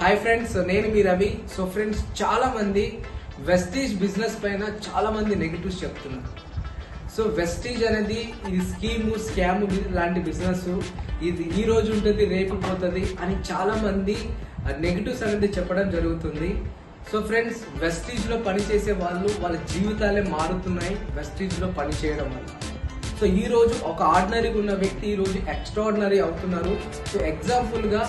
Hi friends నేను మీ Ravi. So friends చాలా మంది వెస్టీజ్ బిజినెస్ పైన చాలా మంది నెగిటివ్స్ చెప్తున్నారు. సో వెస్టీజ్ అనేది ఇది స్కీము స్కామ్ లాంటి బిజినెస్ ఇది ఈ రోజు ఉంటుంది రేపు పోతుంది అని చాలా మంది నెగిటివ్స్ అనేది చెప్పడం జరుగుతుంది. సో ఫ్రెండ్స్ వెస్టీజ్లో పనిచేసే వాళ్ళు వాళ్ళ జీవితాలే మారుతున్నాయి వెస్టీజ్లో పనిచేయడం పని చేయడం వల్ల. సో ఈ రోజు ఒక ఆర్డినరీగా ఉన్న వ్యక్తి ఈ రోజు ఎక్స్ట్రాడినరీ అవుతున్నారు. సో ఎగ్జాంపుల్గా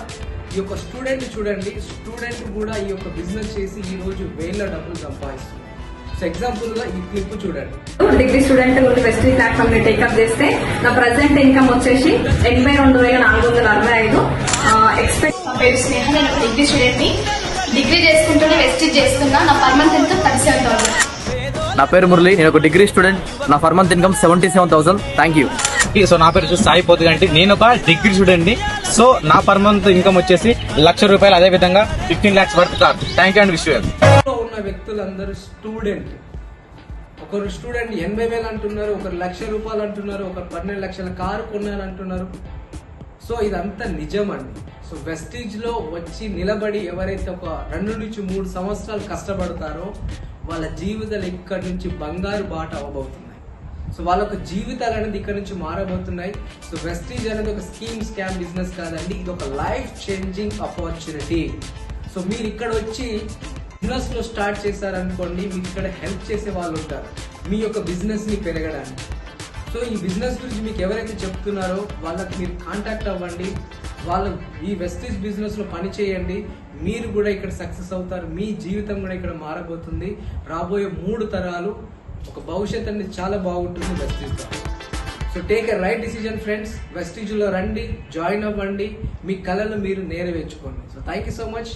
ఈ యొక్క స్టూడెంట్ చూడండి స్టూడెంట్ కూడా ఈ యొక్క బిజినెస్ చేసి ఈ రోజు వేల డబ్బులు సంపాదిస్తున్నారు సో ఎగ్జాంపుల్గా ఈ క్లిప్ చూడండి. డిగ్రీ స్టూడెంట్ వెస్ట్ ప్లాట్ఫామ్ని టేకప్ చేస్తే నా ప్రజెంట్ ఇన్కమ్ వచ్చేసి ఎనభై రెండు వేల నాలుగు వందల అరవై ఐదు. ఎక్స్పెక్ట్ పేరు స్నేహ నేను డిగ్రీ స్టూడెంట్ని. డిగ్రీ చేసుకుంటూనే వెస్టిజ్ చేస్తున్నా. నా పర్ మంత్ ఎంత? థర్టీ సెవెన్ థౌసండ్ నా పేరు మురళి నేను ఒక డిగ్రీ స్టూడెంట్ నా per month income seventy seven thousand thank you so నా పేరు వచ్చేసి సాయి అంటే నేను ఒక డిగ్రీ స్టూడెంట్ని. సో నా పర్ మంత్ ఇన్కమ్ వచ్చేసి లక్ష రూపాయలు అదే విధంగా fifteen lakhs worth car thank you and wish ఉన్న వ్యక్తులందరూ స్టూడెంట్. ఒకరు స్టూడెంట్ ఎనభై వేలు అంటున్నారు ఒకరు లక్ష రూపాయలు అంటున్నారు ఒకరు పన్నెండు లక్షల కారు కొన్నారు అంటున్నారు సో ఇదంతా నిజం అండి సో వెస్టీజ్లో వచ్చి నిలబడి ఎవరైతే ఒక రెండు నుంచి మూడు సంవత్సరాలు కష్టపడతారో వాళ్ళ జీవితాలు ఇక్కడి నుంచి బంగారు బాట అవ్వబోతుంది సో వాళ్ళ యొక్క జీవితాలు అనేది ఇక్కడ నుంచి మారబోతున్నాయి. సో వెస్టీజ్ అనేది ఒక స్కీమ్ స్కామ్ బిజినెస్ కాదండి. ఇది ఒక లైఫ్ చేంజింగ్ ఆపర్చునిటీ సో మీరు ఇక్కడ వచ్చి బిజినెస్లో స్టార్ట్ చేశారనుకోండి మీకు ఇక్కడ హెల్ప్ చేసే వాళ్ళు ఉంటారు. మీ యొక్క బిజినెస్ని పెరగడానికి. సో ఈ బిజినెస్ గురించి మీకు ఎవరైతే చెప్తున్నారో వాళ్ళకి మీరు కాంటాక్ట్ అవ్వండి. వాళ్ళు ఈ వెస్టీజ్ బిజినెస్లో పని చేయండి. మీరు కూడా ఇక్కడ సక్సెస్ అవుతారు. మీ జీవితం కూడా ఇక్కడ మారబోతుంది. రాబోయే మూడు తరాలు ఒక భవిష్యత్ అనేది చాలా బాగుంటుంది వెస్టీజ్లో so take a right decision friends వెస్టీజ్లో రండి జాయిన్ అవ్వండి. మీ కళలు మీరు నెరవేర్చుకోండి. So thank you so much